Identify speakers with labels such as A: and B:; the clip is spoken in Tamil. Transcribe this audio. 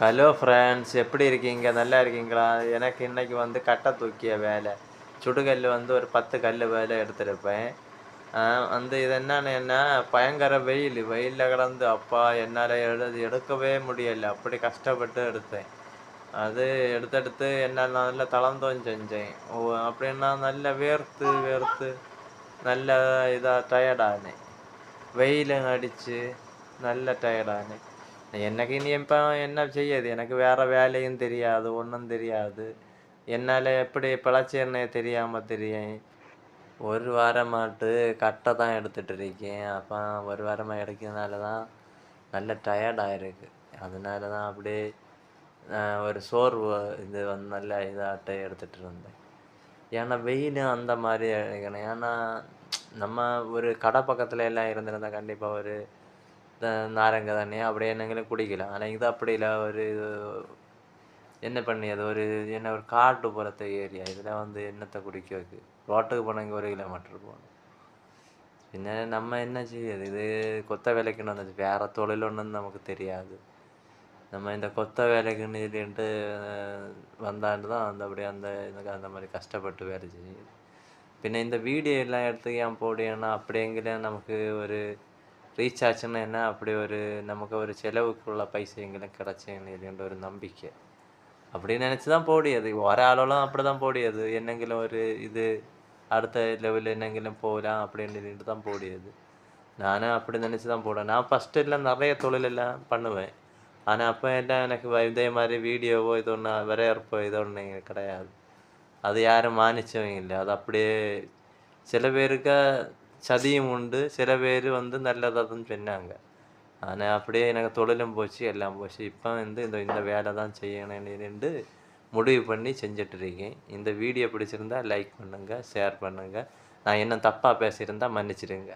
A: ஹலோ ஃப்ரெண்ட்ஸ் எப்படி இருக்கீங்க? நல்லா இருக்கீங்களா? எனக்கு இன்னைக்கு வந்து கட்டை தூக்கிய வேலை. சுடுகல் வந்து ஒரு பத்து கல் வேலை எடுத்திருப்பேன். வந்து இது என்னன்னு என்ன? பயங்கர வெயில். வெயிலில் கிடந்து அப்பா என்னால் எழுது எடுக்கவே முடியல. அப்படி கஷ்டப்பட்டு எடுத்தேன். அது எடுத்தெடுத்து என்னால் நல்லா தளர்ந்தோம் செஞ்சேன். ஓ அப்படின்னா நல்ல வேர்த்து வேர்த்து நல்ல இதாக டயர்டானேன் வெயிலும் அடித்து நல்ல டயர்டானேன் எனக்கு இனி இப்போ என்ன செய்யுது எனக்கு வேறு வேலையும் தெரியாது ஒன்றும் தெரியாது என்னால் எப்படி பிழைச்சேன்னு தெரியாமல் தெரியும் ஒரு வாரமாட்டு கட்டை தான் எடுத்துகிட்டு இருக்கேன் அப்போ ஒரு வாரமாக எடுக்கிறதுனால தான் நல்ல டயர்டாக இருக்கு அதனால தான் அப்படியே ஒரு சோர்வு இது வந்து நல்ல இதாட்ட எடுத்துகிட்டு இருந்தேன் ஏன்னா வெயிலும் அந்த மாதிரி இருக்கணும் ஏன்னா நம்ம ஒரு கடை பக்கத்தில் எல்லாம் இருந்திருந்தால் கண்டிப்பாக ஒரு நாரங்க தண்ணி அப்படியே என்னங்களும் குடிக்கலாம் ஆனால் இது அப்படி இல்லை. ஒரு என்ன பண்ணியது? ஒரு என்ன ஒரு காட்டு போகிறத்த ஏரியா. இதில் வந்து என்னத்தை குடிக்க வைக்கு. ரோட்டுக்கு போனவங்க ஒரு கிலோமீட்டர் போகணும் പിന്നെ നമ്മ എന്നാ ചെയ്യത് ഇത് കൊത്ത വിലക്കുണ്ട് എന്നു വേറെ തൊഴിലുണ്ടെന്ന് നമുക്ക് தெரியாது. நம்ம இந்த கொத்த வேலைக்கு நீட்டு வந்தாண்டு தான் அந்த அப்படியே அந்த எனக்கு அந்த மாதிரி கஷ்டப்பட்டு வேலை செய்யுது പിന്നെ இந்த வீடியோ எல்லாம் எடுத்து ஏன் போடுனா அப்படியெങ്കിലും நமக்கு ஒரு ரீசார்ஜ்னால் என்ன? அப்படி ஒரு நமக்கு ஒரு செலவுக்குள்ள பைசா எங்கேயும் கிடச்சேன்னு இதுன்ற ஒரு நம்பிக்கை. அப்படின்னு நினச்சி தான் போடியது. ஒரு ஆளோலாம் அப்படி தான் போடியது. என்னெങ്കിലും ஒரு இது அடுத்த லெவலில் என்னெങ്കിലും போகலாம் அப்படின்னு தான் போடியது. நானும் அப்படி நினச்சி தான் போடுவேன். நான் ஃபஸ்ட்டு எல்லாம் நிறைய தொழிலெல்லாம் பண்ணுவேன். ஆனால் அப்போ எல்லாம் எனக்கு இதே மாதிரி வீடியோவோ இது ஒன்று வரையறப்போ இது ஒன்று கிடையாது. அது யாரும் மானிச்சவங்க இல்லை. அது அப்படியே சில பேருக்கு சதியும் உண்டு சில பேர் வந்து நல்லதாதுன்னு சொன்னாங்க. ஆனால் அப்படியே எனக்கு தொழிலும் போச்சு எல்லாம் போச்சு. இப்போ வந்து இந்த இந்த வேலை தான் செய்யணும்னு முடிவு பண்ணி செஞ்சுட்டு இருக்கேன். இந்த வீடியோ பிடிச்சிருந்தா லைக் பண்ணுங்கள் ஷேர் பண்ணுங்கள் நான் என்ன தப்பாக பேசியிருந்தா மன்னிச்சிடுங்க.